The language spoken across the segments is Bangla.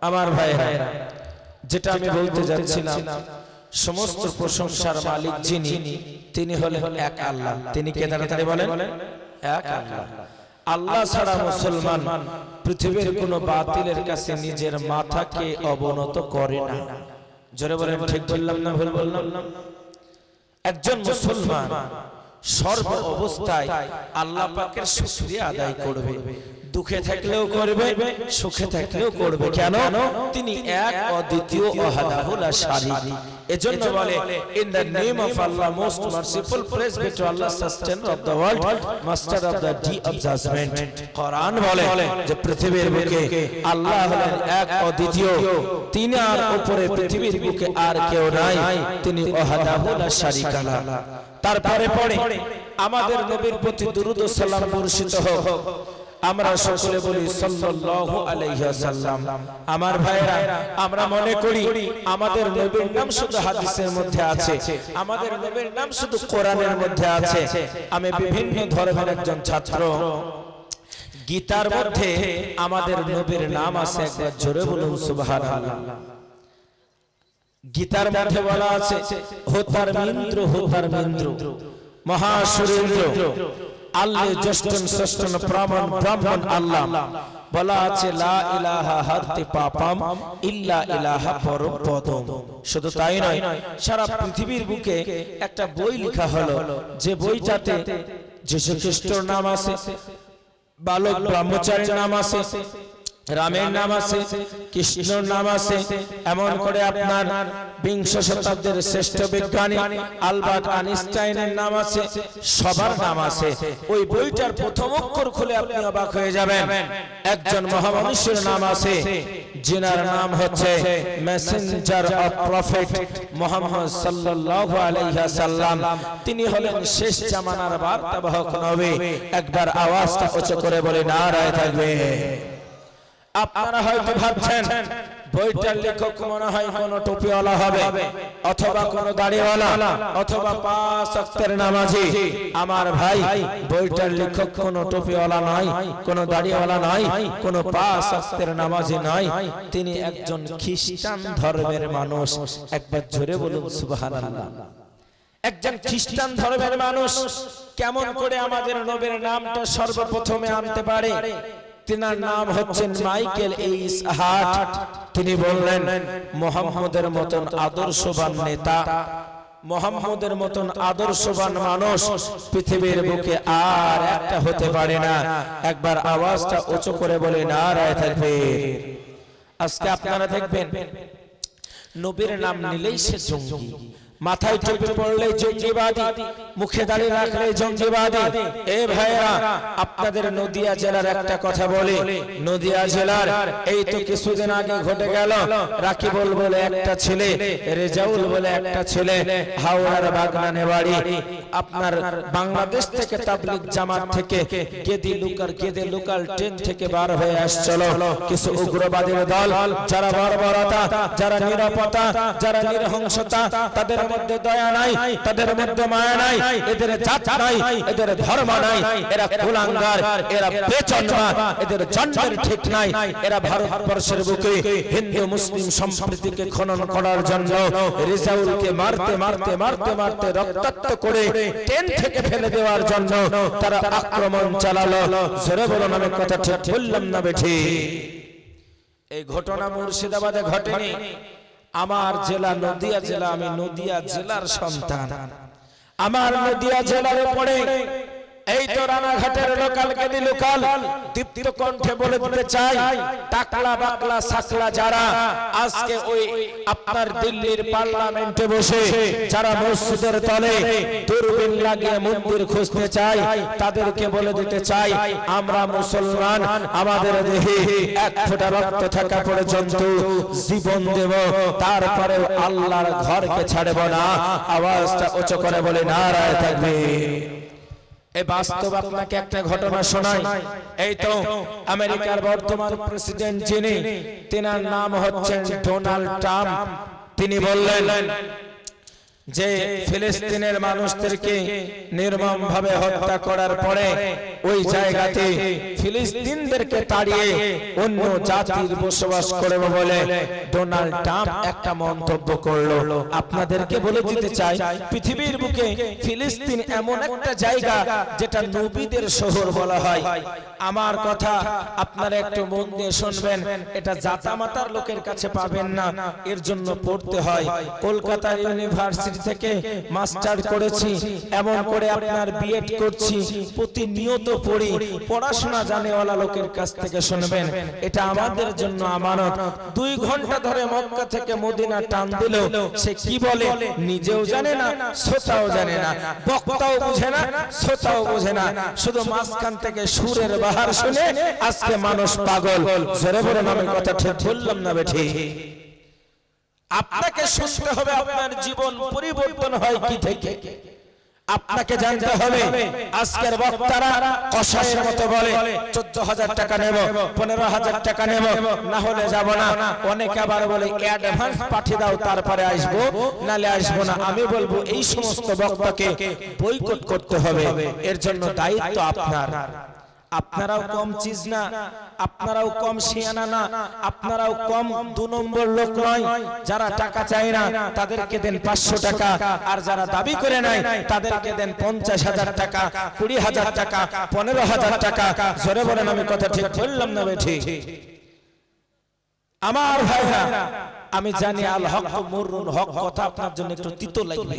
আমার ভাইরা যেটা আমি বলতে যাচ্ছিলাম সমস্ত প্রশংসার মালিক যিনি তিনি হলেন এক আল্লাহ। তিনি কে তাড়াতাড়ি বলেন? এক আল্লাহ। আল্লাহ। ছাড়া মুসলমান পৃথিবীর কোনো বাতিলের কাছে নিজের মাথাকে অবনত করে না। জোরে বলে ঠিক বললাম না ভুল বললাম? না একজন মুসলমান সর্ব অবস্থায় আল্লাহ পাকের শুকরিয়া আদায় করবে। দুঃখে থাকলেও করবে সুখে থাকলেও করবে। কেন? তিনি এক অদ্বিতীয় অহাদাহুল শারীক এজন্য বলে in the name of Allah most merciful be to Allah sustainer of the world master of the day of judgment Quran বলে যে পৃথিবীর বুকে আল্লাহ হলেন এক অদ্বিতীয়। তিনি আর উপরে পৃথিবীর বুকে আর কেউ নাই। তিনি অহাদাহুল শারীক তারপরে পরে আমাদের নবীর প্রতি দুরুদ ও সালাম বর্ষিত হোক। আমরা সকলে বলি সাল্লাল্লাহু আলাইহি ওয়াসাল্লাম। আমার ভাইরা আমরা মনে করি আমাদের নবীর নাম শুধু হাদিসের মধ্যে আছে, আমাদের নবীর নাম শুধু কোরআনের মধ্যে আছে। আমি বিভিন্ন ধর্মের একজন ছাত্র। গীতার মধ্যে আমাদের নবীর নাম আছে একবার জোরে বলুন, সুবহানাল্লাহ। গীতার মধ্যে বলা আছে, হোতার মিন্দ্র হোতার মিন্দ্র, মহাসুরেন্দ্র আল্লে জ্যেষ্ঠন শ্রেষ্ঠন ব্রাহ্মণ ব্রাহ্মণ আল্লাহ। বলা আছে লা ইলাহা হাতি পাপাম ইল্লা ইলাহা পরম পদম শুধু তাই নয় সারা পৃথিবীর বুকে একটা বই লেখা হলো যে বইটাতে যীশু খ্রিস্টর নাম আছে বালক ব্রহ্মচারীর নাম আছে রামের নাম আছে কৃষ্ণর নাম আছে। এমন করে আপনার বিংশ শতাব্দীর শ্রেষ্ঠ বিজ্ঞানী আলবার্ট আইনস্টাইনের নাম আছে সবার নাম আছে। ওই বইটার প্রথম অক্ষর খুলে আপনি অবাক হয়ে যাবেন। একজন মহামনুষ্যের নাম আছে যিনার নাম হচ্ছে মেসেঞ্জার অফ প্রফেট মোহাম্মদ সাল্লাল্লাহু আলাইহি সাল্লাম। তিনি হলেন শেষ জামানার বার্তাবাহক নবী। একবার আওয়াজটা উঁচু করে বলে নারায় থাকবে। আপনারা হয়তো ভাবছেন, বইটার লেখক মনে হয় কোন টুপিওয়ালা হবে, অথবা কোন দাড়িওয়ালা, অথবা পাঁচ অক্তের নামাজি। আমার ভাই, বইটার লেখক কোন টুপিওয়ালা নয় কোন দাড়িওয়ালা নয় কোন পাঁচ অক্তের নামাজি নয় তিনি একজন খ্রিস্টান ধর্মের মানুষ। একবার জোরে বলুন, সুবহানাল্লাহ। একজন খ্রিস্টান ধর্মের মানুষ কেমন করে আমাদের নবীর নামটা সর্বপ্রথমে আনতে পারে? তিনার নাম হচ্ছেন মাইকেল এইস হার্ট। তিনি বললেন, মোহাম্মদের মতন আদর্শবান নেতা, মোহাম্মদের মতন আদর্শবান মানুষ পৃথিবীর বুকে আর একটা হতে পারে না। একবার আওয়াজটা উঁচু করে বলে না রায় থাকবে আজকে আপনারা দেখবেন, নবীর নাম নিলেই সে জঙ্গি। মাথায় টুপি পড়লে জঙ্গিবাদী, মুখে দাঁড়িয়ে রাখলে জঙ্গিবাদী। এ ভাইরা আপনাদের নদিয়া জেলার একটা কথা বলে। নদিয়া জেলার, এই তো কিছুদিন আগে ঘটে গেল, রাকিবুল বলে একটা ছেলে, রেজাউল বলে একটা ছেলে, হাওড়ার বাগনানে বাড়ি। আপনার বাংলাদেশ থেকে তাবলিগ জামাত থেকে কেদি লুকার কেদে লোকাল ট্রেন থেকে বার হয়ে আসছিল কিছু উগ্রবাদীর দল। যারা বর্বরতা, যারা নিরাপত্তা যারা নিরহংসতা, তাদের মধ্যে দয়া নাই, তাদের মধ্যে মায়া নাই, এদের জাত নাই, এদের ধর্ম নাই, এরা কুলাঙ্গার, এরা বেচন্মা, এদের জন্মের ঠিক নাই, এরা ভারতবর্ষের বুকে হিন্দু, মুসলিম সম্প্রীতিকে খনন করার জন্য রেজাউলকে মারতে মারতে মারতে মারতে রক্তাক্ত করে ট্রেন থেকে ফেলে দেওয়ার জন্য তারা আক্রমণ চালালো। জোরে বলুন আমি কথা ঠিক বললাম না বেঠি। এই ঘটনা মুর্শিদাবাদে ঘটেনি। আমার জেলা নদিয়া জেলা আমি নদিয়া জেলার সন্তান। আমার নদিয়া জেলার পড়ে এই তো রানাঘাটের লোকাল কেদি লোকাল দীপ্ত কণ্ঠে বলে দিতে চাই, টাকলা বাকলা সাকলা যারা, আজকে ওই আপনার দিল্লির পার্লামেন্টে বসে যারা মসজিদের তলে দূরবীন লাগিয়ে মন্দির খুঁজতে চাই, তাদেরকে বলে দিতে চাই, আমরা মুসলমান, আমাদের দেহে এক ফোঁটা রক্ত থাকা পর্যন্ত জীবন দেব তারপরে আল্লাহর ঘরকে ছাড়ব না। আওয়াজটা উঁচু করে বলে নারায় থাকবে। এই বাস্তব আপনাকে একটা ঘটনা শোনাই। এই তো আমেরিকার বর্তমান প্রেসিডেন্ট যিনি, তিনার নাম হচ্ছেন ডোনাল্ড ট্রাম্প। তিনি বললেন যে ফিলিস্তিনের মানুষদেরকে নির্মম ভাবে হত্যা করার পরে ওই জায়গাতে ফিলিস্তিনদেরকে তাড়িয়ে অন্য জাতির বসবাস করবে বলে ডোনাল্ড ট্রাম্প একটা মন্তব্য করল। আপনাদেরকে বলে দিতে চাই পৃথিবীর বুকে ফিলিস্তিন এমন একটা জায়গা যেটা নবীদের শহর বলা হয়। আমার কথা আপনারা একটু মন দিয়ে শুনবেন। এটা জাতামাতার লোকের কাছে পাবেন না। এর জন্য পড়তে হয় কলকাতা ইউনিভার্সিটি থেকে মাস্টার করেছি, এমন করে আপনার বিএড করছি, প্রতিনিয়ত পড়ি, পড়াশোনা জানেওয়ালা লোকের কাছ থেকে শুনবেন, এটা আমাদের জন্য আমানত। দুই ঘণ্টা ধরে মক্কা থেকে মদিনা টান দিল সে কি বলে? নিজেও জানে না, শ্রোতাও জানে না, বক্তাও বুঝে না, শ্রোতাও বুঝে না। শুধু মাঝখান থেকে সুরের বাহার শুনে আজকে মানুষ পাগল। জোরে বলে আমি কথা ঠিক বললাম না বেঠি? আপনাকে শুনতে হবে আপনার জীবন পরিবর্তন হয় কি থেকে? আপনাকে জানতে হবে আজকের বক্তারা কষায়ের মতো বলে চোদ্দ হাজার টাকা নেব পনেরো হাজার টাকা নেব না হলে যাব না। অনেকে আবার বলে অ্যাডভান্স পাঠিয়ে দাও তারপরে আসব। নালে আসব না। আমি বলব এই সমস্ত বক্তাকে বৈকট করতে হবে। এর জন্য দায়িত্ব আপনার। আপনারাও কম চিজ না, আপনারাও কম শিয়ানা না, আপনারাও কম দু নম্বর লোক নয়। যারা টাকা চায় না, তাদেরকে দেন পাঁচশো টাকা। আর যারা দাবি করে নাই, তাদেরকে দেন পঞ্চাশ হাজার টাকা, কুড়ি হাজার টাকা, পনেরো হাজার টাকা। জোরে বলেন আমি কথা ঠিক বললাম না বেঠি আমার ভাইরা, আমি জানি আল হক মুরুন হক কথা আপনার জন্য একটু তিতো লাগবে।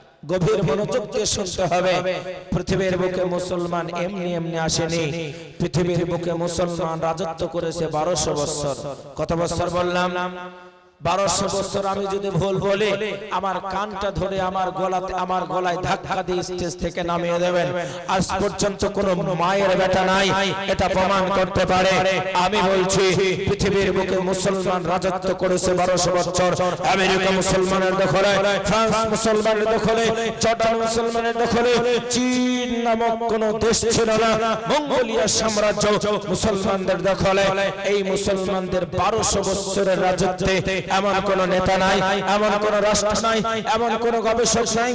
গভীর মনোযোগ দিয়ে শুনতে হবে। পৃথিবীর বুকে মুসলমান এমনি এমনি আসেনি। পৃথিবীর বুকে মুসলমান রাজত্ব করেছে বারোশো বছর। কত বছর বললাম? বারোশো বছর আমি যদি ভুল বলি, আমার কানটা ধরে আমার গলাতে আমার গলায় ধাক্কা দিয়ে স্টেজ থেকে নামিয়ে দেবেন। আজ পর্যন্ত কোন মায়ের বেটা নাই, এটা প্রমাণ করতে পারে। আমি বলছি, পৃথিবীর বুকে মুসলমান রাজত্ব করেছে বারোশো বছর। আমেরিকা মুসলমানের দখলে, ফ্রান্স মুসলমানের দখলে, জর্ডান মুসলমানের দখলে, চীন নামক কোন দেশ ছিল না, মঙ্গোলিয়া সাম্রাজ্য মুসলমানদের দখলে। এই মুসলমানদের বারোশো বছরের রাজত্বে এমন কোন নেতা নাই এমন কোন রাষ্ট্র নাই এমন কোন গবেষক নাই।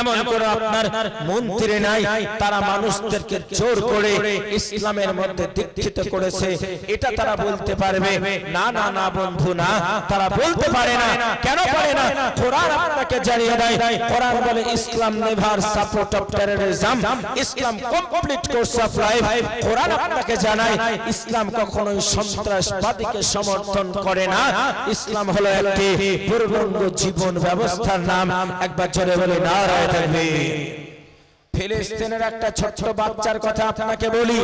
এমন কোন আপনার মন্ত্রী নাই তারা মানুষদেরকে জোর করে ইসলামের মধ্যে দীক্ষিত করেছে। এটা তারা বলতে পারবে না না না বন্ধু না তারা বলতে পারে না। কেন পারে না? কোরআন আপনাকে জানিয়ে দেয় কোরআন বলে Islam never support of terrorism Islam complete course of life Quran আপনাকে জানায় ইসলাম কখনোই সন্ত্রাসবাদীকে সমর্থন করে না। ইসলাম হলো একটি পূর্ণাঙ্গ জীবন ব্যবস্থার নাম। একবার জোরে বলে না ফিলিস্তিনের একটা ছোট্ট বাচ্চার কথা আপনাকে বলি।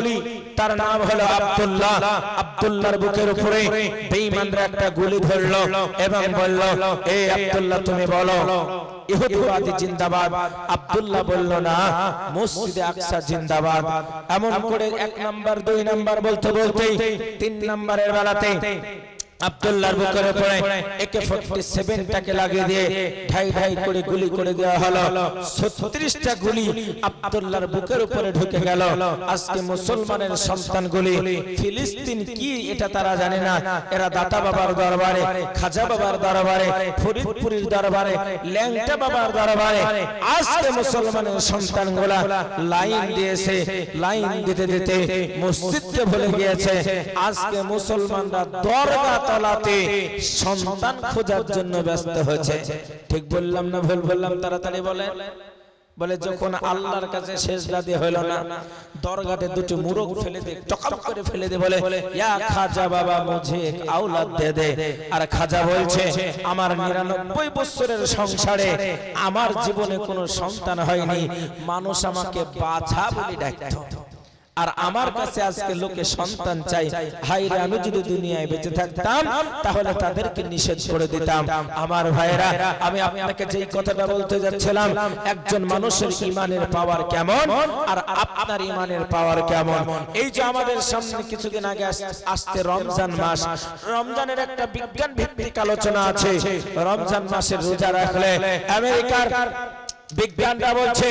তার নাম হলো আব্দুল্লাহ। আব্দুল্লাহর বুকের উপরে বেঈমানরা একটা গুলি ধরলো এবং বলল এই আব্দুল্লাহ, তুমি বলো, ইহুদিবাদী জিন্দাবাদ। আব্দুল্লাহ বলল, না, মসজিদে আকসা জিন্দাবাদ। এমন করে এক নাম্বার, দুই নাম্বার বলতে বলতেই তিন নাম্বারের বেলাতে আব্দুল্লাহর বুকের উপরে একে 47 টাকে লাগিয়ে দিয়ে ঢাই ঢাই করে গুলি করে দেওয়া হলো। 36টা গুলি আব্দুল্লাহর বুকের উপরে ঢুকে গেল। আজকে মুসলমানের সন্তানগুলি ফিলিস্তিন কি এটা তারা জানে না। এরা দাতা বাবার দরবারে খাজা বাবার দরবারে ফরিদপুরের দরবারে ল্যাংটা বাবার দরবারে আজকে মুসলমানের সন্তানগুলা লাইন দিয়েছে লাইন দিতে দিতে মসজিদকে ভুলে গিয়েছে আজকে মুসলমানরা দরগা তলাতে সন্তান খোঁজার জন্য ব্যস্ত হয়েছে। ঠিক বললাম না ভুল বললাম? তাড়াতাড়ি বলে বলে যখন আল্লাহর কাছে শেষ রাতে হইল না দরগাতে দুটো মুরগ ফেলে দে টকাম করে ফেলে দে বলে ইয়া খাজা বাবা মুঝে এক আওলাদ দে দে। আর খাজা বলছে আমার 99 বছরের সংসারে আমার জীবনে কোনো সন্তান হয়নি। মানুষ আমাকে বাছা বলে ডাকতো। আর আমার কাছে আজকে লোকে সন্তান চাই হাই রে, আমি যদি দুনিয়ায় বেঁচে থাকতাম, তাহলে তাদেরকে নিষেধ করে দিতাম। আমার ভাইরা আমি আপনাকে যেই কথাটা বলতে যাচ্ছিলাম, একজন মানুষের ইমানের পাওয়ার কেমন আর আপনার ইমানের পাওয়ার কেমন? এই যে আমাদের সামনে কিছুদিন আগে আস- আসছে রমজান মাস। রমজানের একটা বিজ্ঞান ভিত্তিক আলোচনা আছে। রমজান মাসের রোজা রাখলে আমেরিকার বিজ্ঞানরা বলছে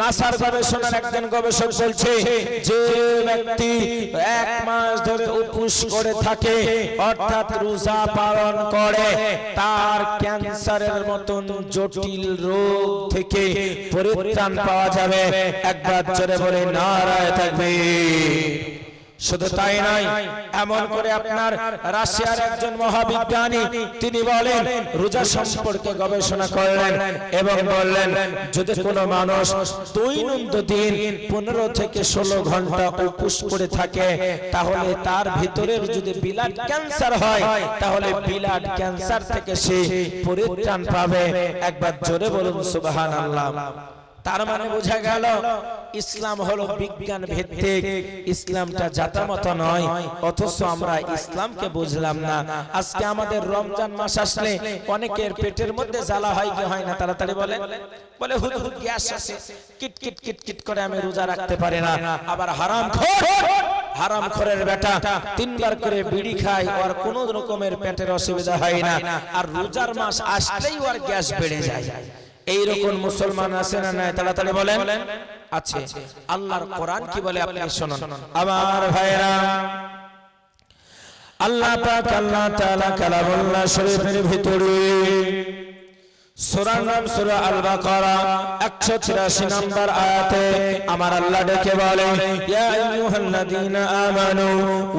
নাসার গবেষণার একজন গবেষক বলছে যে ব্যক্তি এক মাস ধরে উপোস করে থাকে অর্থাৎ রোজা পালন করে তার ক্যান্সারের মতন জটিল রোগ থেকে পরিত্রাণ পাওয়া যাবে। একবার জোরে বলে নারায় থাকবে। শুধু তাই নয়, এমন করে আপনার রাশিয়ার একজন মহাবিজ্ঞানী, তিনি বলেন, রোজা সম্পর্কে গবেষণা করলেন এবং বললেন, যদি কোনো মানুষ দৈনন্দিন পনেরো থেকে ষোলো ঘণ্টা উপোস করে থাকে, তাহলে তার ভিতরে যদি বিলাট ক্যান্সার হয়, তাহলে বিলাট ক্যান্সার থেকে সে পরিত্রাণ পাবে। একবার জোরে বলুন সুবাহান আল্লাহ তার মানে বোঝা গেল ইসলাম হলো বিজ্ঞান ভিত্তিক ইসলামটা জাতামত নয় অথচ আমরা ইসলামকে বুঝলাম না। আজকে আমাদের রমজান মাস আসলে অনেকের পেটের মধ্যে জ্বালা হয় কি হয় না? তাড়াতাড়ি বলে বলে হুদুর গ্যাস আছে কিট কিট কিট কিট করে আমি রোজা রাখতে পারি না। আবার হারাম খোর হারাম খোরের বেটা। তিনবার করে বিড়ি খায় আর কোন রকমের পেটের অসুবিধা হয় না। আর রোজার মাস আসলেই ওর গ্যাস বেড়ে যায়। এই রকম মুসলমান আছে না নাই? তাড়াতাড়ি বলেন। আছে আল্লাহর কোরআন কি বলে আপনি শুনুন। আমার ভাইরা আল্লাহ পাক আল্লাহ তাআলা কালামুল্লাহ শরীফের ভিতরে সূরার নাম সূরা আল বাকারা 183 নম্বর আয়াতে আমার আল্লাহ ডেকে বলে ইয়া আইয়ুহাল্লাযীনা আমানু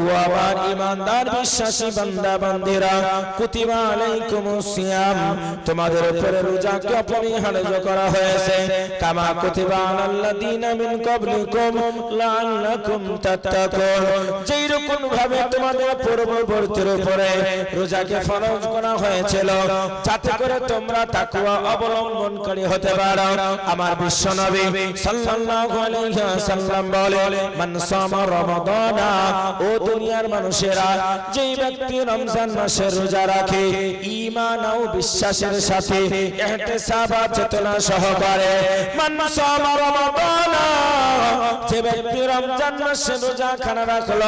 ওয়া আমার ঈমানদার বিশ্বাসী বান্দা বান্দিরা কুতিবা আলাইকুমুস সিয়াম তোমাদের উপরে রোজাকে অপরিহার্য করা হয়েছে। কামা কুতিবা আলাল্লাযীনা মিন ক্বাবলিকুম লাআল্লাকুম তাত্তাকুন। যেই রকম ভাবে তোমাদের পূর্ববর্তীর উপরে রোজাকে ফরজ করা হয়েছিল যাতে করে তোমরা তাকওয়া অবলম্বনকারী হতে পারো। আমার বিশ্ব নবী সাল্লাল্লাহু আলাইহি ওয়াসাল্লাম বলে মান সামা রমাদানা, ও দুনিয়ার মানুষেরা, যেই ব্যক্তি রমজান মাসে রোজা রাখে, ঈমান ও বিশ্বাসের সাথে ইহতিসাব চেতনা সহকারে, মান সামা রমাদানা, যে ব্যক্তি রমজান মাসে রোজা খানা রাখল,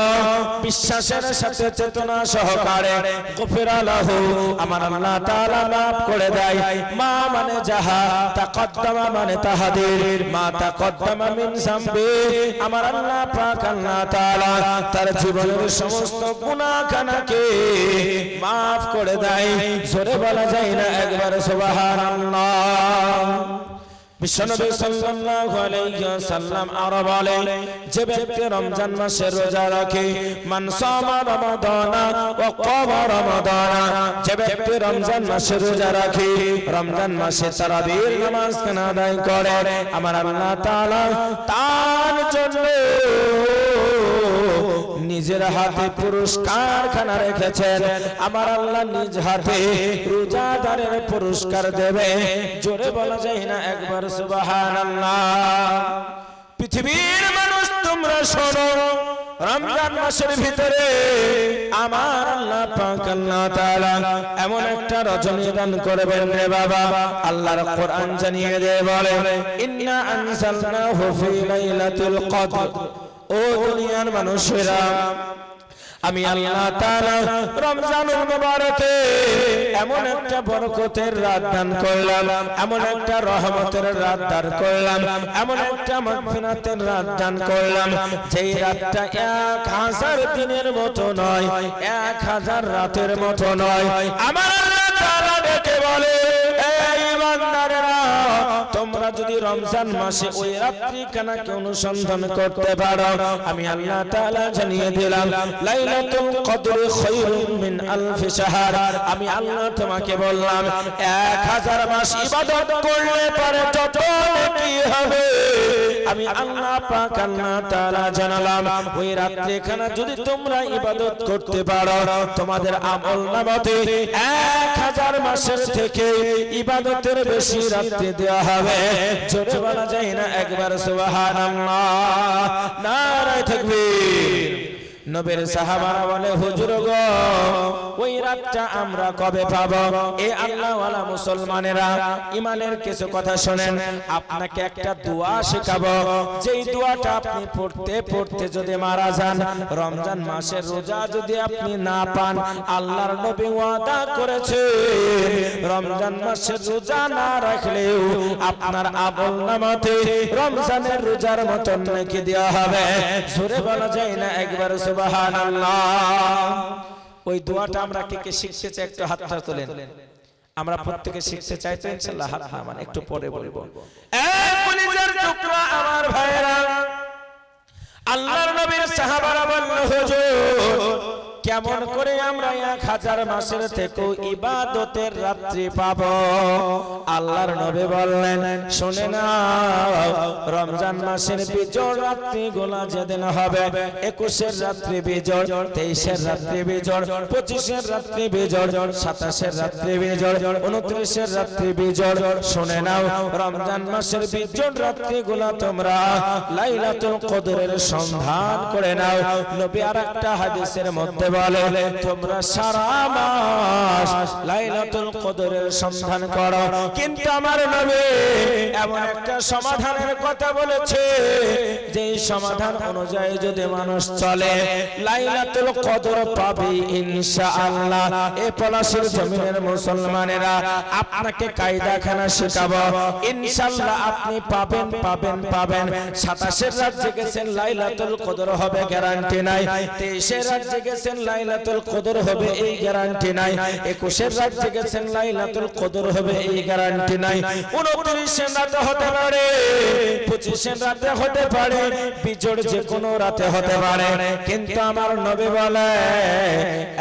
বিশ্বাসের সাথে চেতনা সহকারে গফিরা লাহু আমার আল্লাহ তাআলা maaf করে দেয় মা মানে যাহা তাকদ্দামা মানে তাহাদের। মা তাকদ্দামা মিন সামবে আমার আল্লাহ পাক আল্লাহ তাআলা তার জীবনের সমস্ত গুনাহখানাকে maaf করে দেয়। জোরে বলা যায় না একবার সুবহানাল্লাহ। বিশ্বনবী সাল্লাল্লাহু আলাইহি ওয়াসাল্লাম আরও বলে যে ব্যক্তি রমজান মাসে রোজা রাখে, মান সামা রমাদানা ওয়া কামা রমাদানা, যে ব্যক্তি রমজান মাসে রোজা রাখে, রমজান মাসে তারাবির নামাজ কানা আদায় করে। আমার আল্লাহ তাআলা তার জন্য নিজের হাতে পুরস্কার খানা রেখেছেন। আমার আল্লাহ নিজ হাতে রোজাদারের পুরস্কার দেবে। জোরে বলা যায় না একবার সুবহানাল্লাহ। পৃথিবীর মানুষ তোমরা শোনো রমজান মাসের ভিতরে আমার আল্লাহ পাক আল্লাহ তাআলা এমন একটা রজনী দান করবেন রে বাবা। আল্লাহর কোরআন জানিয়ে দেয় বলে ইন্না আনজালনাহু ফি লাইলাতুল কদর। ও দুনিয়ার মানুষেরা, আমি আল্লাহ তাআলা রমজানুল মুবারকে এমন একটা বরকতের রাত দান করলাম, এমন একটা রহমতের রাত দান করলাম, এমন একটা মাগফিরাতের রাত দান করলাম। যেই রাতটা এক হাজার দিনের মতো নয়, এক হাজার রাতের মতো নয়। আমার রমজান মাসে ওই রাত্রি কানাকে অনুসন্ধান করতে পারো। আমি আল্লাহ তাআলা জানিয়ে দিলাম, লাইলাতুল কদর খায়রুম মিন আলফি শাহর। আমি আল্লাহ তোমাকে বললাম 1000 মাস ইবাদত করলে পরে যত নেকি হবে। আমি আল্লাহ পাক আল্লাহ তাআলা জানালাম, ওই রাত্রি কানা যদি তোমরা ইবাদত করতে পারো, তোমাদের আমল নামাতে 1000 মাসের থেকে ইবাদতের বেশি রাত্রি দেওয়া হবে। জোরে বলা যায় না একবার সুবহানাল্লাহ? নারায় তাকবীর। নবীর সাহাবারা বলে হুজুর গো ওই রাতটা আমরা কবে পাবো? এ আল্লাহওয়ালা মুসলমানেরা ইমানের কিছু কথা শুনেন। আপনাকে একটা দোয়া শেখাবো। যেই দোয়াটা আপনি পড়তে পড়তে যদি মারা যান রমজান মাসের রোজা যদি আপনি না পান আল্লাহর নবী ওয়াদা করেছে। রমজান মাসের রোজা না রাখলেও আপনার আমল নামাতে রমজানের রোজার মতন নাকি দেওয়া হবে? জোরে বলা যায় না একবার সুবহানাল্লাহ। ওই দোয়াটা আমরা কে কে শিখতে চাই একটু হাতটা তোলেন। আমরা প্রত্যেকে শিখতে চাই তো ইনশাল্লাহ নামান একটু পরে বলব। আমার ভাইরা আল্লাহর নবীর সাহাবারা বলল, হুজুর কেমন করে আমরা এক হাজার মাসের থেকে ইবাদতের রাত্রি পাব। আল্লাহর নবী বললেন শুনে না রমজান মাসের বিজয় রাত্রি গোলা যেদিন হবে একুশের রাত্রি বিজয় তেইশের রাত্রি বিজয় পঁচিশের রাত্রি বিজয় সাতাশের রাত্রি বিজয় উনত্রিশের রাত্রি বিজয় শুনে নাও রমজান মাসের বিজয় রাত্রি গোলা তোমরা লাইলাতুল কদরের সন্ধান করে নাও। নবী আর একটা হাদিসের মধ্যে বলে, তোমরা সারা মাস লাইলাতুল কদরের সন্ধান করো। কিন্তু আমার নবী এমন একটা সমাধানের কথা বলেছে যে সমাধান অনুযায়ী যদি মানুষ চলে, লাইলাতুল কদর পাবে ইনশাআল্লাহ। এ পলাশের জমিনের মুসলমানেরা আপনাকে কায়দাখানা শেখাবো। ইনশাআল্লাহ আপনি পাবেন পাবেন পাবেন। সাতাশের রাত জেগেছেন লাইলাতুল কদর হবে গ্যারান্টি নাই। তেইশের রাত জেগেছেন লাইলাতুল কদর হবে, এই গ্যারান্টি নাই। একুশের রাত জেগেছেন, লাইলাতুল কদর হবে, এই গ্যারান্টি নাই। উনত্রিশের রাতে হতে পারে পঁচিশের রাতে হতে পারে, বিজোড় যে কোনো রাতে হতে পারে। কিন্তু আমার নবী বলে,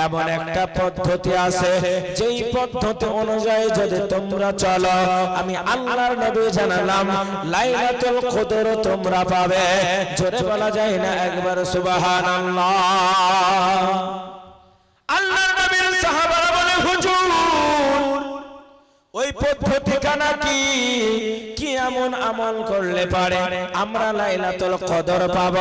এমন একটা পদ্ধতি আছে, যেই পদ্ধতি অনুযায়ী যদি তোমরা চলো, আমি আল্লাহর নবী জানালাম, লাইলাতুল কদর তোমরা পাবে। জোরে বলা যায় না একবার সুবহানাল্লাহ। আল্লাহর নবীর সাহাবারা বলে হুজুর ওই পথ ঠিকানা কি এমন আমল করলে পারে, আমরা লাইলাতুল কদর পাব।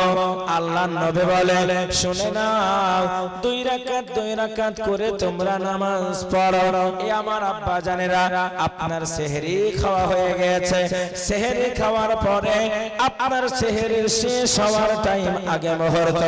আল্লাহ নবী বলে, শুনে নাও, দুই রাকাত দুই রাকাত করে তোমরা নামাজ পড়ো। এ আমার আব্বা জানেরা, আপনার সেহরি খাওয়া হয়ে গেছে। সেহরি খাওয়ার পরে আপনার সেহরির শেষ হওয়ার টাইম আগে মুহূর্ত।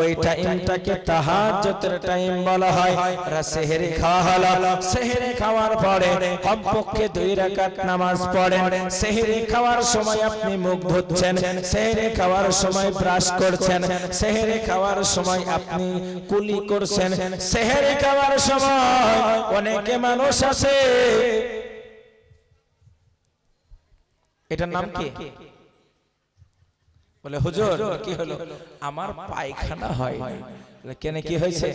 ওই টাইমটাকে তাহাজ্জুদের টাইম বলা হয়। আর সেহরি খাওয়া হলো। সেহরি খাওয়ার পরে কমপক্ষে দুই রাকাত নামাজ পড়েন। সেহরি খাওয়ার সময় আপনি মুখ ধুচ্ছেন, সেহরি খাওয়ার সময় ব্রাশ করছেন, সেহরি খাওয়ার সময় আপনি কুলি করছেন, সেহরি খাওয়ার সময় অনেকে মানুষ আছে। এটার নাম কি? বলে, হুজুর, কি হলো? আমার পায়খানা হয়। কেন, কি হয়েছে?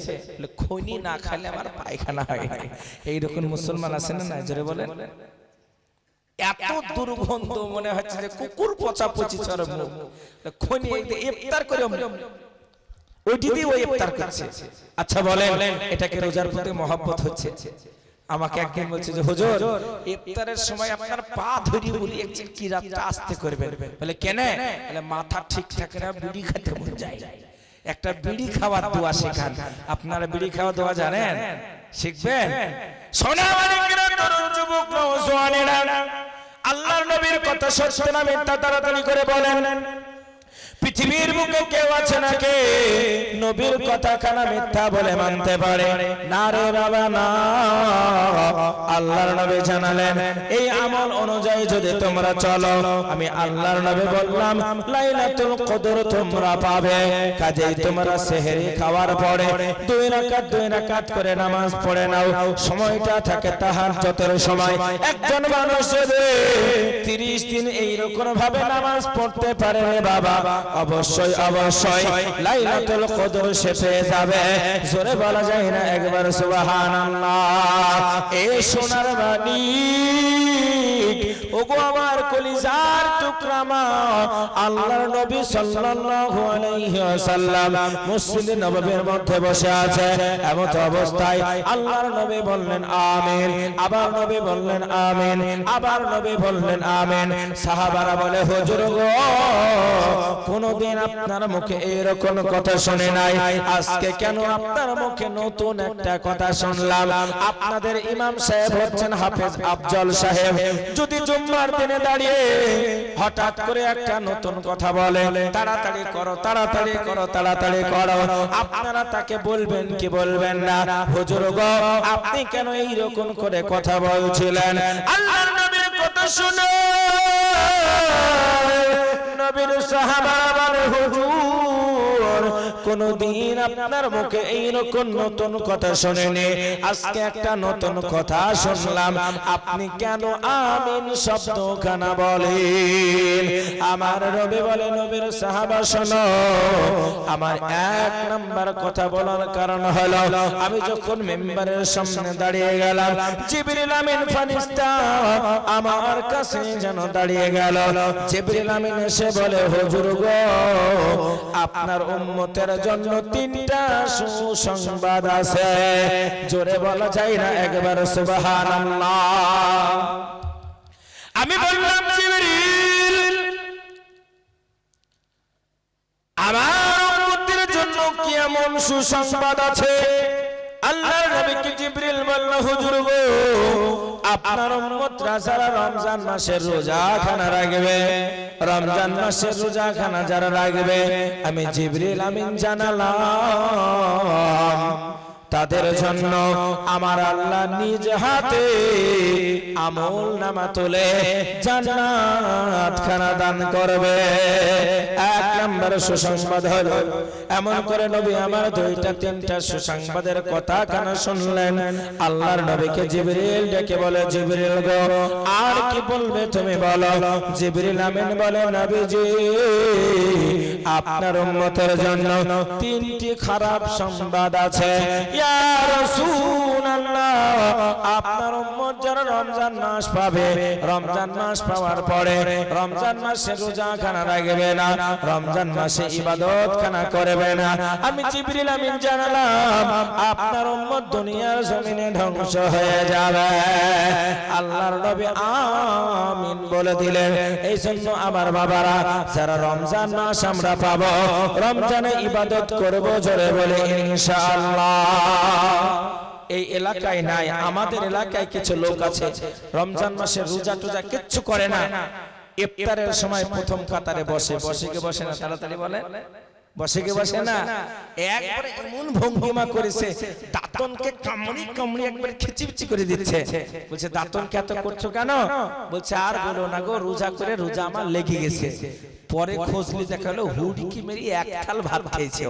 খনি না খেলে আমার পায়খানা হয়। এইরকম মুসলমান আছে না না জোরে বলেন। এত দুর্গন্ধ মনে হচ্ছে যে কুকুর পচা পচি চরম খনি ইফতার করে ওইটি দিয়ে ওই ইফতার করছে। আচ্ছা বলেন এটাকে রোজার প্রতি মহব্বত হচ্ছে? আমাকে একদিন বলছে যে হুজুর ইফতারের সময় আপনার পা ধরি বলি একজন কি রাতটা আসতে করবেন বলে কেন? বলে মাথা ঠিক থাকে না বিড়ি খেতে মন যায় একটা বিড়ি খাওয়ার দোয়া শেখান। আপনারা বিড়ি খাওয়া দোয়া জানেন? শিখবেন? সোনা মানিকেরা তরুণ যুবক নওজোয়ানেরা, আল্লাহর নবীর কথা সত্য না মিথ্যা তাড়াতাড়ি করে বলেন পৃথিবীর বুকে কেউ আছে নাকি? নবীর কথা খানা মিথ্যা বলে মানতে পারে। না রে বাবা, না। আল্লাহর নবী জানালেন, এই আমল অনুযায়ী যদি তোমরা চলো, আমি আল্লাহর নবী বললাম, লাইলাতুল কদর তোমরা পাবে। কাজেই তোমরা সেহরি খাওয়ার পরে দুই রাকাত দুই রাকাত করে নামাজ পড়ে নাও। সময়টা থাকে তাহাজ্জুদের সময়। একজন মানুষ যদি 30 দিন এইরকম ভাবে নামাজ পড়তে পারে রে বাবা অবশ্যই অবশ্যই লাইলাতুল কদর সে পেয়ে যাবে। জোরে বলা যায় না একবার, সুবহানাল্লাহ। এ সোনার বাণী। ওগো আমার কলিজার টুকরা মা, আল্লাহর নবী সাল্লাল্লাহু আলাইহি ওয়াসাল্লাম মসজিদ নববীর মধ্যে বসে আছে। এমন অবস্থায় আল্লাহর নবী বললেন, আমিন। আবার নবী বললেন, আমিন। আবার নবী বললেন, আমিন। সাহাবারা বলে, হুজুর গো কোনোদিন আপনার মুখে এরকম কথা শুনে নাই। আজকে কেন আপনার মুখে নতুন একটা কথা শুনলাম? আপনাদের ইমাম সাহেব হচ্ছেন হাফেজ আফজল সাহেব। যদি জুম্মার দিনে দাঁড়িয়ে হঠাৎ করে একটা নতুন কথা বলে তাড়াতাড়ি করো তাড়াতাড়ি করো তাড়াতাড়ি করো। আপনারা তাকে বলবেন কি বলবেন না? হুজুর গো, আপনি কেন এই রকম করে কথা বলছিলেন? আল্লাহর নবীর কথা শুনে। নবীর সাহাবা বলে হুজুর। কোনদিন আপনার মুখে এই রকম নতুন কথা শুনেনি। আজকে একটা নতুন কথা শুনলাম। আপনি কেন আমিন শব্দ খানা বলেন? আমার রবি বলে, নবীর সাহাবা শোনো, আমার এক নাম্বার কথা বলার কারণ হলো, আমি যখন মেম্বারের সামনে দাঁড়িয়ে গেলাম, জিবরিল আমিন ফারিস্তা আমার কাছে যেন দাঁড়িয়ে গেল। জিবরিল আমিন এসে বলে, হুজুর গো, আপনার উম্মতের জন্য তিনটা সুসংবাদ আছে। জোরে বলা যায় না একবার, সুবহানাল্লাহ। আমি বললাম, জিবরিল, আমার উম্মতের জন্য কি এমন সুসংবাদ আছে? আল্লাহর নবীকে জিবরিল বলল, হুজুর গো আপনার উম্মতরা যারা রমজান মাসের রোজা খানা রাখবে। রমজান মাসের রোজা খানা যারা রাখবে, আমি জিবরিল আমিন জানালাম। তাদের জন্য আমার আল্লাহ নিজ হাতে আমল নামা তুলে জান্নাত খানা দান করবে। এক নম্বর সুসংবাদ হলো এমন করে নবী আমার দুইটা তিনটা সুসংবাদের কথা কেন শুনলেন। আল্লাহর নবীকে জিবরিল ডেকে বলে জিবরিল গো আর কি বলবে তুমি বলো? জিবরিল আমিন বলে নবীজি আপনার উম্মতের জন্য তিনটি খারাপ সংবাদ আছে। ইয়া রাসূলুল্লাহ, আপনার উম্মত যারা রমজান মাস পাবে, রমজান মাস পাওয়ার পরে রমজান মাসে রোজা খানা না, রমজান মাসে ইবাদত খানা করবে না। আমি আমিন জানালাম, আপনার উম্মত দুনিয়ার জমিনে ধ্বংস হয়ে যাবে। আল্লাহর নবী আমিন বলে দিলেন এই জন্য আমার বাবারা, যারা রমজান মাস আমরা পাবো, রমজানে ইবাদত করব জোরে বলে ইনশাআল্লাহ। এই এলাকায় নাই আমাদের এলাকায় কিছু লোক আছে। রমজান মাসে রোজা টোজা কিচ্ছু করে না। ইফতারের সময় প্রথম কাতারে বসে বসে কে বসে না তাড়াতাড়ি বলে বসে কে বসে না। একবারে এমন ভঙ্গিমা করেছে দাঁতনকে কামড়ি কামড়ি একবারে খিচিবিচি করে দিচ্ছে। বলছে দাঁতনকে এত করছ কেন? বলছে আর বলো না গো রোজা করে রোজা আমার লেগে গেছে। পরে খোঁজলি দেখাল হুড়কি মেরি এক থাল ভাত খেয়েছে।